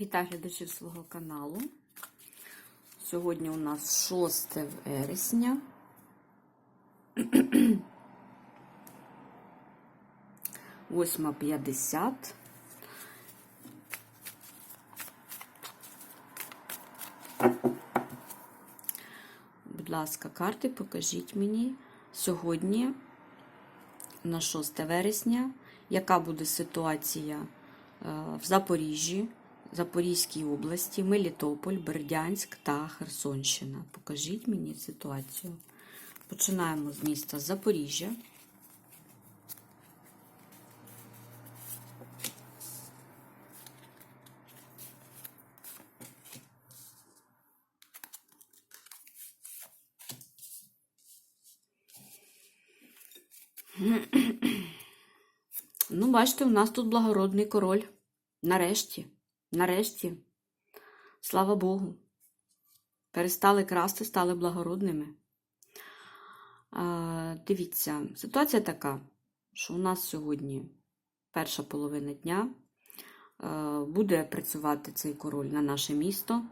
Вітаю глядачів свого каналу. Сьогодні у нас 6 вересня. Восьма п'ятдесят. Будь ласка, карти, покажіть мені сьогодні, на 6 вересня, яка буде ситуація е, в Запоріжжі, Запорізькій області, Мелітополь, Бердянськ та Херсонщина. Покажіть мені ситуацію. Починаємо з міста Запоріжжя. Ну, бачите, у нас тут благородний король. Нарешті, нарешті, слава Богу. Перестали красти, стали благородними. А, дивіться, ситуація така, що у нас сьогодні перша половина дня буде працювати цей король на наше місто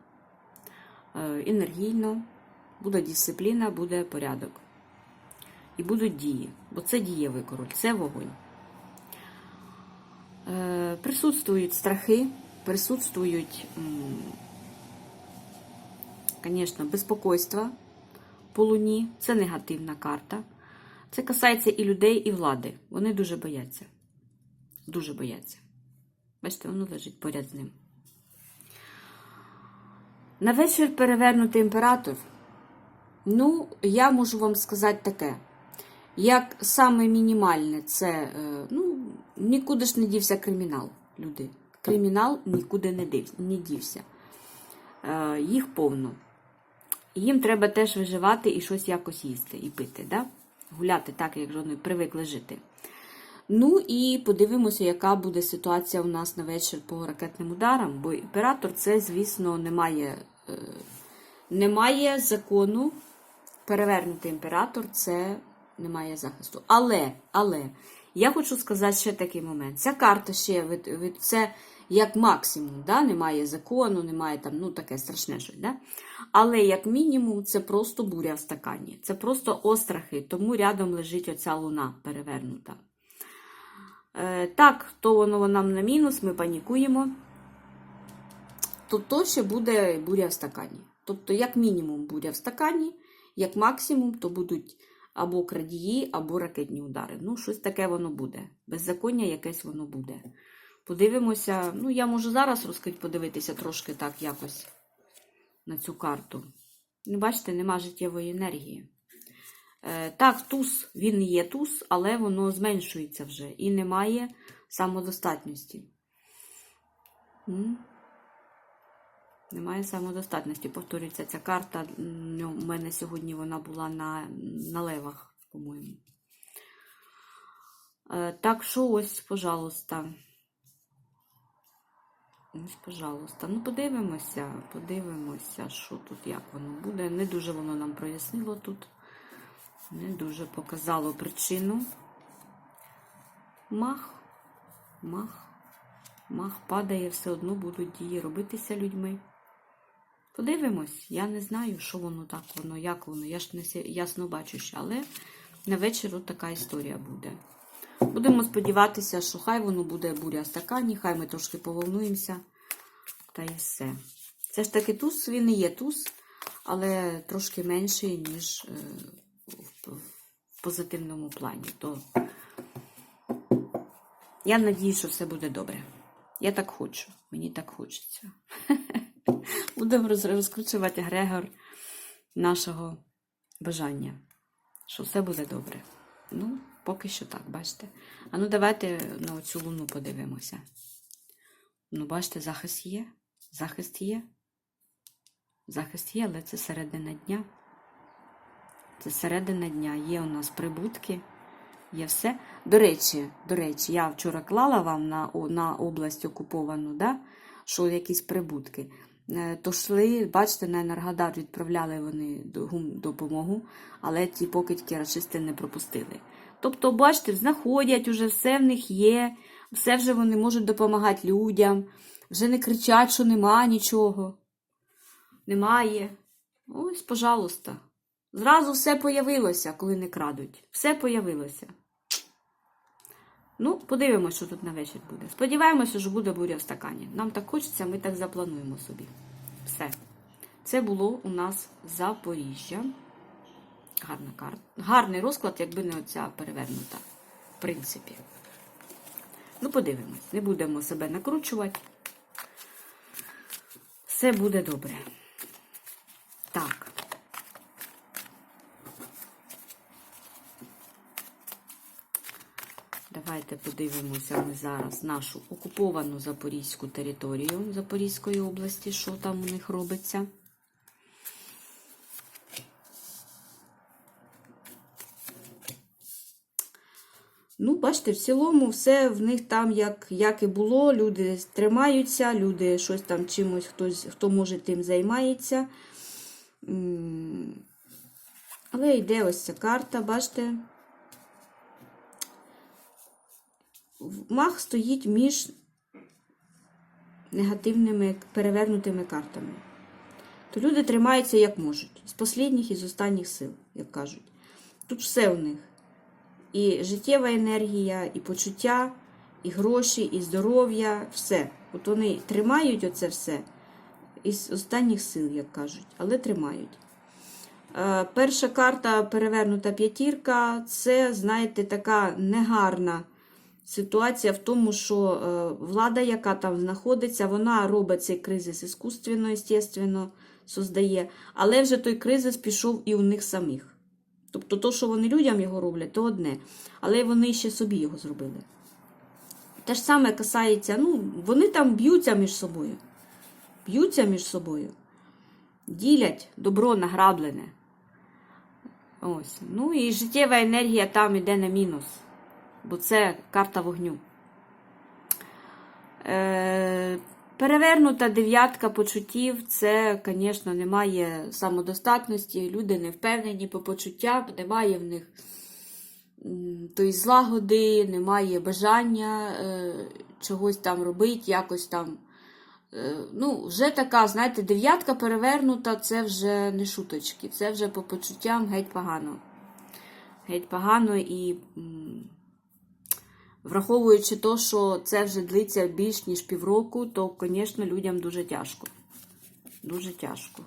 енергійно, буде дисципліна, буде порядок. І будуть дії, бо це дієвий король, це вогонь. Е, Присутствують страхи, присутствують, звісно, безпокойство по луні. Це негативна карта. Це касається і людей, і влади. Вони дуже бояться. Дуже бояться. Бачите, воно лежить поряд з ним. На вечір перевернутий імператор. Ну, я можу вам сказати таке. Як саме мінімальне, це е, ну, нікуди ж не дівся кримінал, люди. Кримінал нікуди не, дівся. Е, Їх повно. Їм треба теж виживати і щось якось їсти і пити. Да? Гуляти так, як вони привикли жити. Ну і подивимося, яка буде ситуація у нас на вечір по ракетним ударам, бо імператор це, звісно, немає, е, немає закону. Перевернутий імператор це немає захисту. Але, але, я хочу сказати ще такий момент. Ця карта ще від, від це як максимум, да? немає закону, немає там, ну таке страшне щось. Да? Але як мінімум, це просто буря в стакані. Це просто острахи, тому рядом лежить оця луна перевернута. Е, так, то воно нам на мінус, ми панікуємо. То то ще буде буря в стакані. Тобто, як мінімум, буря в стакані, як максимум, то будуть або крадії, або ракетні удари. Ну, щось таке воно буде. Беззаконня якесь воно буде. Подивимося, ну, я можу зараз розкрити, подивитися трошки так якось на цю карту. Ну, бачите, нема життєвої енергії. Е, так, туз, він є туз, але воно зменшується вже і немає самодостатності. Немає самодостатності. Повторюється, ця карта. У мене сьогодні вона була на, на левах, по-моєму. Е, так що ось, пожалуйста. Ось, пожалуйста. Ну, подивимося, подивимося, що тут, як воно буде. Не дуже воно нам прояснило тут. Не дуже показало причину. Мах, мах, мах падає, все одно будуть дії робитися людьми. Подивимось, я не знаю, що воно так, воно, як воно. Я ж не ясно бачу ще, але на вечір от така історія буде. Будемо сподіватися, що хай воно буде буря в стакані, хай ми трошки поволнуємося. Та й все. Це ж таки туз, він і є туз, але трошки менший, ніж е, в позитивному плані. То я надію, що все буде добре. Я так хочу, мені так хочеться. Будемо розкручувати Грегор нашого бажання, що все буде добре. Ну, поки що так, бачите. А ну, давайте на оцю луну подивимося. Ну, бачите, захист є. Захист є. Захист є, але це середина дня. Це середина дня. Є у нас прибутки, є все. До речі, до речі, я вчора клала вам на на область окуповану, да? що якісь прибутки. То йшли, бачите, на Енергодар відправляли вони допомогу, але ті покидьки расисти не пропустили. Тобто, бачите, знаходять уже все в них є, все вже вони можуть допомагати людям, вже не кричать, що нема нічого. Немає. Ось, пожалуйста. Зразу все появилося, коли не крадуть. Все появилося. Ну, подивимося, що тут на вечір буде. Сподіваємося, що буде буря в стакані. Нам так хочеться, ми так заплануємо собі. Все. Це було у нас Запоріжжя. Гарна карта. Гарний розклад, якби не оця перевернута. В принципі. Ну, подивимось. Не будемо себе накручувати. Все буде добре. Так. Давайте подивимося ми зараз нашу окуповану Запорізьку територію Запорізької області, що там у них робиться. Бачите, в цілому все в них там як, як і було. Люди тримаються, люди щось там чимось, хтось, хто може тим займається. Але йде ось ця карта, бачите. Мах стоїть між негативними перевернутими картами. То люди тримаються як можуть. З останніх і з останніх сил, як кажуть. Тут все у них. І життєва енергія, і почуття, і гроші, і здоров'я, все. От вони тримають оце все із останніх сил, як кажуть, але тримають. Е, Перша карта перевернута п'ятірка це, знаєте, така негарна ситуація в тому, що е, влада, яка там знаходиться, вона робить цей кризис іскусственно, естественно, создає, але вже той кризис пішов і у них самих. Тобто, то, що вони людям його роблять, то одне. Але вони ще собі його зробили. Те ж саме касається, ну, вони там б'ються між собою. Б'ються між собою. Ділять добро награблене. Ось. Ну і життєва енергія там іде на мінус. Бо це карта вогню. Е, перевернута дев'ятка почуттів, це, звісно, немає самодостатності, люди не впевнені по почуттям, немає в них тої злагоди, немає бажання е, чогось там робити, якось там. Е, ну, вже така, знаєте, дев'ятка перевернута, це вже не шуточки, це вже по почуттям геть погано. Геть погано і. Враховуючи те, що це вже длиться більш ніж півроку, то, звісно, людям дуже тяжко. Дуже тяжко.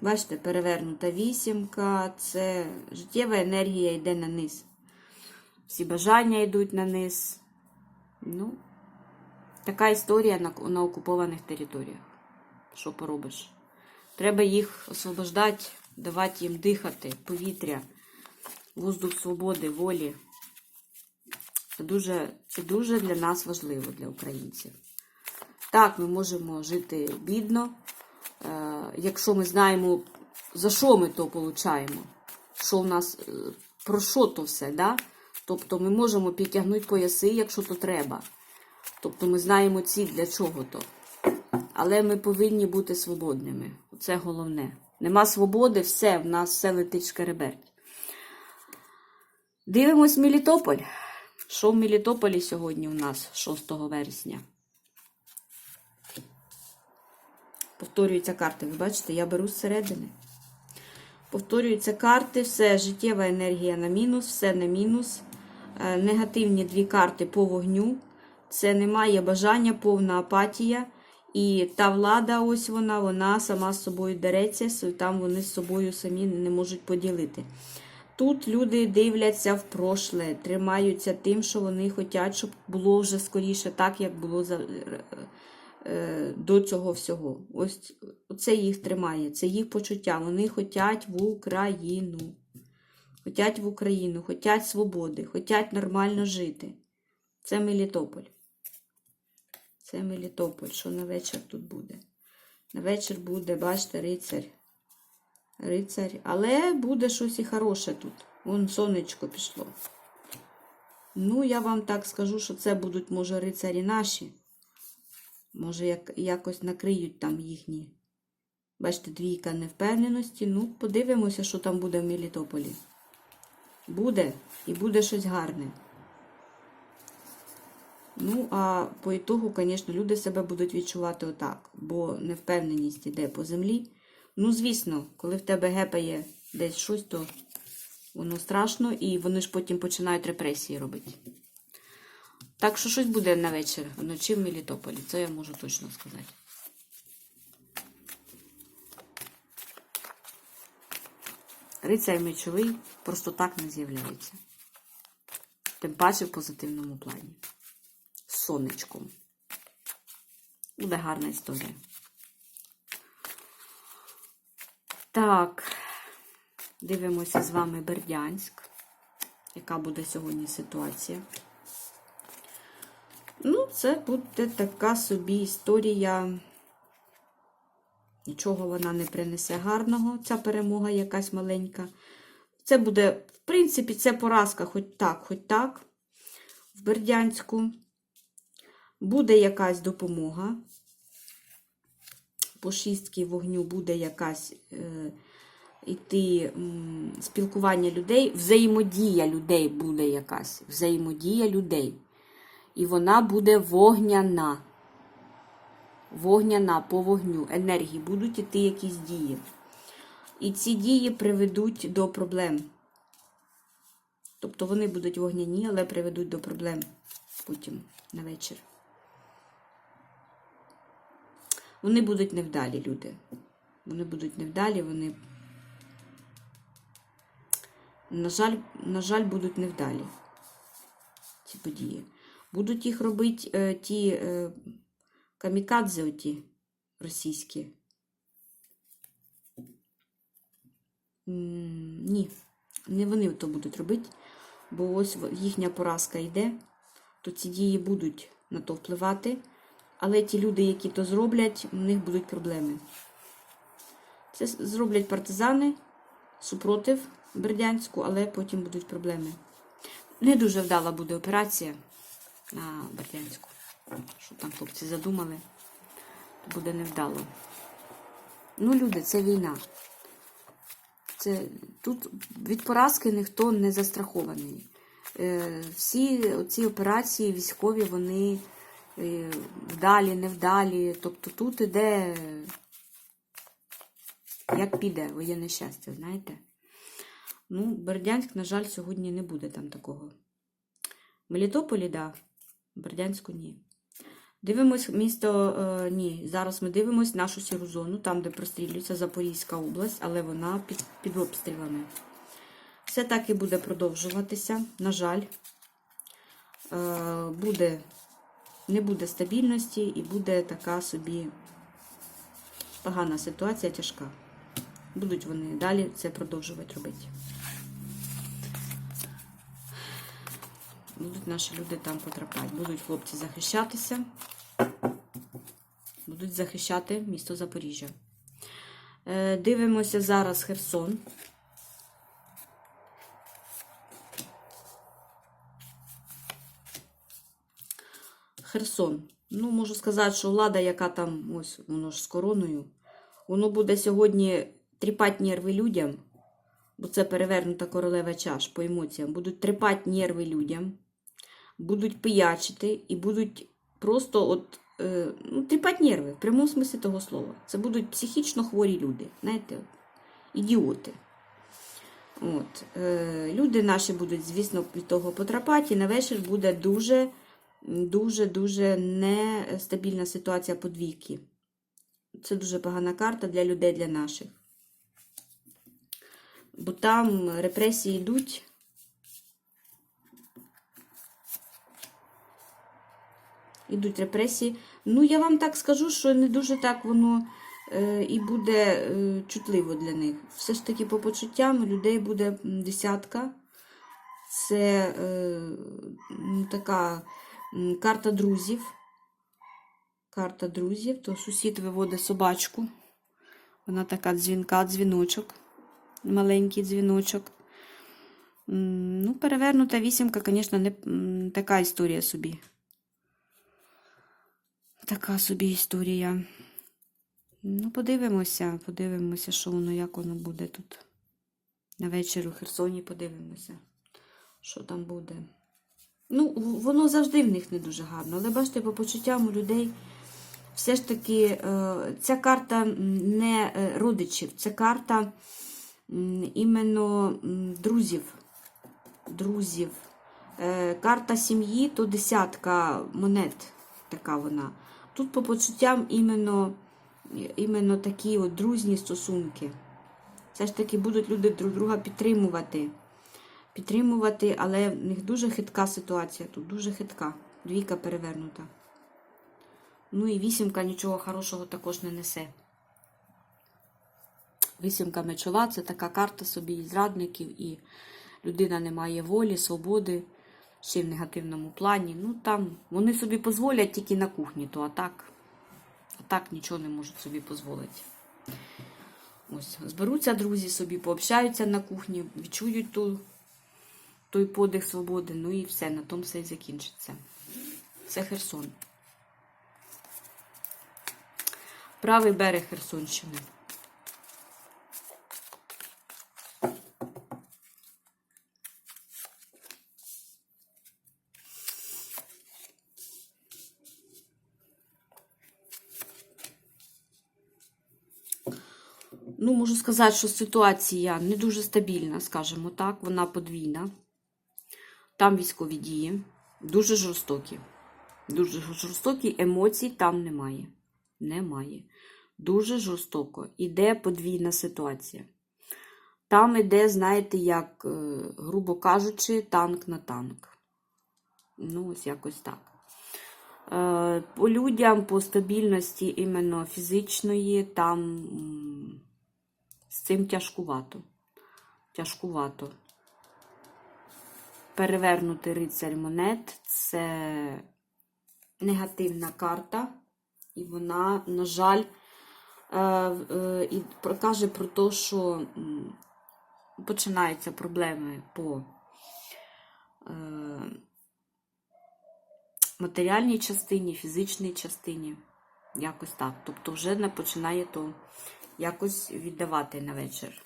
Бачите, перевернута вісімка, це життєва енергія йде на низ. Всі бажання йдуть на низ. Ну, така історія на, на окупованих територіях. Що поробиш? Треба їх освобождати, давати їм дихати, повітря, воздух свободи, волі. Це дуже, це дуже для нас важливо, для українців. Так, ми можемо жити бідно, е, якщо ми знаємо, за що ми то получаємо, що в нас, е, про що то все. Да? Тобто ми можемо підтягнути пояси, якщо то треба. Тобто ми знаємо ціль для чого то. Але ми повинні бути свободними. Це головне. Нема свободи, все, в нас все летить шкереберть. Дивимось Мелітополь. Що в Мелітополі сьогодні у нас 6 вересня? Повторюються карти. Ви бачите, я беру зсередини. Повторюються карти, все життєва енергія на мінус, все на мінус. Е, Негативні дві карти по вогню. Це немає бажання, повна апатія. І та влада, ось вона, вона сама з собою дереться, там вони з собою самі не можуть поділити. Тут люди дивляться в прошле, тримаються тим, що вони хочуть, щоб було вже скоріше так, як було за, е, до цього всього. Ось це їх тримає, це їх почуття. Вони хочуть в Україну. Хотять в Україну, хочуть свободи, хочуть нормально жити. Це Мелітополь. Це Мелітополь. Що на вечір тут буде? На вечір буде, бачите, рицарь. Рицарь. Але буде щось і хороше тут. Вон сонечко пішло. Ну, я вам так скажу, що це будуть, може, рицарі наші. Може, як, якось накриють там їхні. Бачите, двійка невпевненості. Ну, подивимося, що там буде в Мелітополі. Буде. І буде щось гарне. Ну, а по ітогу, звісно, люди себе будуть відчувати отак, бо невпевненість іде по землі. Ну, звісно, коли в тебе гепає десь щось, то воно страшно, і вони ж потім починають репресії робити. Так що щось буде на вечір вночі в Мелітополі, це я можу точно сказати. Рицар мечовий просто так не з'являється. Тим паче в позитивному плані. З сонечком. Буде гарна історія. Так, дивимося з вами Бердянськ. Яка буде сьогодні ситуація? Ну, це буде така собі історія. Нічого вона не принесе гарного, ця перемога якась маленька. Це буде, в принципі, це поразка хоч так, хоч так. В Бердянську. Буде якась допомога. По шістки вогню буде якась е, іти м, спілкування людей, взаємодія людей буде якась. Взаємодія людей. І вона буде вогняна. Вогняна по вогню, енергії, будуть іти якісь дії. І ці дії приведуть до проблем. Тобто вони будуть вогняні, але приведуть до проблем потім на вечір. Вони будуть невдалі, люди. Вони будуть невдалі, вони, на жаль, на жаль, будуть невдалі. Ці події. Будуть їх робити е, ті е, камікадзе оті російські. Ні, не вони то будуть робити, бо ось їхня поразка йде, то ці дії будуть на то впливати. Але ті люди, які то зроблять, у них будуть проблеми. Це зроблять партизани супротив Бердянську, але потім будуть проблеми. Не дуже вдала буде операція на Бердянську. Що там хлопці задумали, то буде невдало. Ну, люди, це війна. Це, тут від поразки ніхто не застрахований. Е, всі ці операції військові, вони вдалі, невдалі. Тобто тут іде, як піде воєнне щастя, знаєте? Ну, Бердянськ, на жаль, сьогодні не буде там такого. Мелітополі, так. Да. Бердянську ні. Дивимось місто. Е, ні, зараз ми дивимось нашу сіру зону, там, де прострілюється Запорізька область, але вона під, під обстрілами. Все так і буде продовжуватися. На жаль, е, буде, не буде стабільності і буде така собі погана ситуація, тяжка. Будуть вони далі це продовжувати робити. Будуть наші люди там потрапляти. Будуть хлопці захищатися. Будуть захищати місто Запоріжжя. Е, Дивимося зараз Херсон. Херсон. Ну, можу сказати, що влада, яка там, ось воно ж з короною, воно буде сьогодні тріпати нерви людям, бо це перевернута королева чаш по емоціям. Будуть тріпати нерви людям, будуть пиячити і будуть просто от, е, ну, тріпати нерви в прямому смислі того слова. Це будуть психічно хворі люди, знаєте, ідіоти. От, е, люди наші будуть, звісно, від того потрапати, і на вечір буде дуже, дуже, дуже нестабільна ситуація по двійки. Це дуже погана карта для людей, для наших. Бо там репресії йдуть. Ідуть репресії. Ну, я вам так скажу, що не дуже так воно е, і буде е, чутливо для них. Все ж таки, по почуттям, людей буде десятка. Це е, м, така карта друзів. Карта друзів, то сусід виводить собачку. Вона така дзвінка, дзвіночок. Маленький дзвіночок. Ну, перевернута вісімка, звісно, не така історія собі. Така собі історія. Ну, подивимося, подивимося, що воно, як воно буде тут. На вечір у Херсоні подивимося, що там буде. Ну, воно завжди в них не дуже гарно. Але бачите, по почуттям у людей все ж таки е, ця карта не е, родичів, це карта іменно друзів. Друзів. Е, Карта сім'ї то десятка монет, така вона. Тут по почуттям іменно, іменно такі от дружні стосунки. Все ж таки будуть люди друг друга підтримувати. Підтримувати, але в них дуже хитка ситуація тут, дуже хитка. Двійка перевернута. Ну і вісімка нічого хорошого також не несе. Вісімка мечова це така карта собі і зрадників, і людина не має волі, свободи, ще й в негативному плані. Ну там вони собі дозволять тільки на кухні, то а так, а так нічого не можуть собі дозволити. Ось, зберуться друзі собі, пообщаються на кухні, відчують ту, той подих свободи, ну і все, на тому все і закінчиться. Це Херсон. Правий берег Херсонщини. Ну, можу сказати, що ситуація не дуже стабільна, скажімо так, вона подвійна. Там військові дії, дуже жорстокі. Дуже жорстокі емоцій там немає. Немає. Дуже жорстоко. Іде подвійна ситуація. Там іде, знаєте, як, е, грубо кажучи, танк на танк. Ну, ось якось так. Е, По людям, по стабільності іменно фізичної, там з цим тяжкувато. Тяжкувато. Перевернути рицарь монет це негативна карта, і вона, на жаль, е, е, і каже про те, що починаються проблеми по е, матеріальній частині, фізичній частині. Якось так. Тобто вже не починає то якось віддавати на вечір.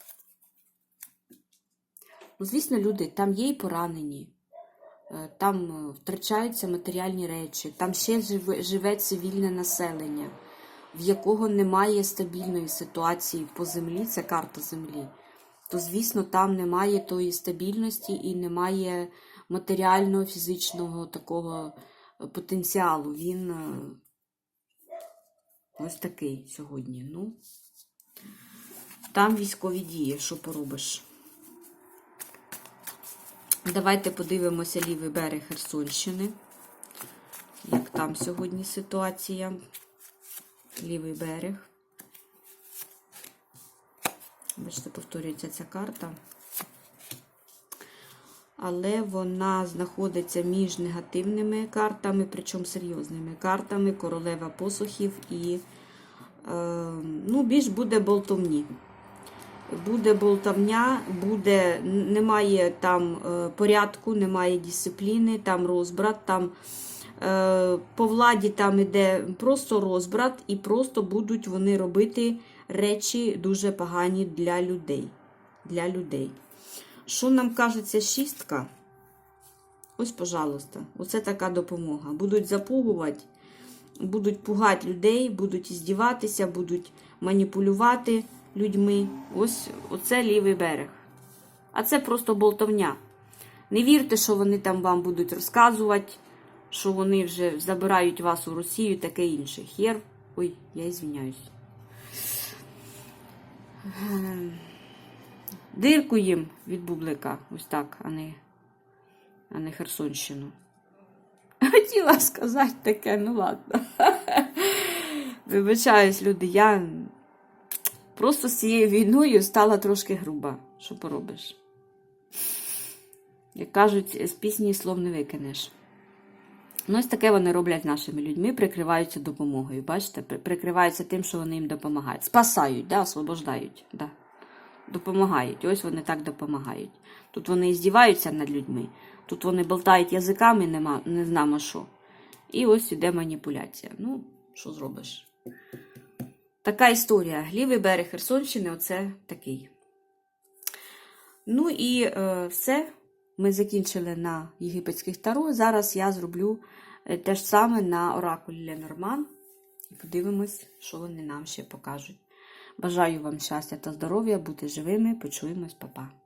Ну, звісно, люди, там є і поранені, е, там е, втрачаються матеріальні речі, там ще живе, живе цивільне населення, в якого немає стабільної ситуації по землі, це карта землі. То, звісно, там немає тої стабільності і немає матеріального, фізичного такого е, потенціалу. Він ось такий сьогодні. Ну, там військові дії, що поробиш. Давайте подивимося лівий берег Херсонщини. Як там сьогодні ситуація? Лівий берег. Бачите, повторюється ця карта. Але вона знаходиться між негативними картами, причому серйозними картами, королева посухів і е, ну, більш буде болтовні. Буде болтовня, буде, немає там е, порядку, немає дисципліни, там розбрат, там е, по владі там іде просто розбрат, і просто будуть вони робити речі дуже погані для людей. Для людей. Що нам каже ця шістка? Ось, пожалуйста, оце така допомога. Будуть запугувати, будуть пугати людей, будуть іздіватися, будуть маніпулювати людьми. Ось оце лівий берег. А це просто болтовня. Не вірте, що вони там вам будуть розказувати, що вони вже забирають вас у Росію, таке інше. Хер. Ой, я ізвиняюсь. Дирку їм від бублика, ось так, а не, а не Херсонщину. Хотіла сказати таке, ну ладно. Вибачаюсь, люди, я просто з цією війною стала трошки груба. Що поробиш? Як кажуть, з пісні слов не викинеш. Ну, ось таке вони роблять нашими людьми, прикриваються допомогою. Бачите, прикриваються тим, що вони їм допомагають. Спасають, да, освобождають. Да. Допомагають. Ось вони так допомагають. Тут вони і здіваються над людьми. Тут вони болтають язиками, нема, не знамо що. І ось іде маніпуляція. Ну, що зробиш? Така історія. Лівий берег Херсонщини, оце такий. Ну і е, все. Ми закінчили на єгипетських таро. Зараз я зроблю е, те ж саме на оракулі Ленорман. І подивимось, що вони нам ще покажуть. Бажаю вам щастя та здоров'я, бути живими. Почуємось, па-па.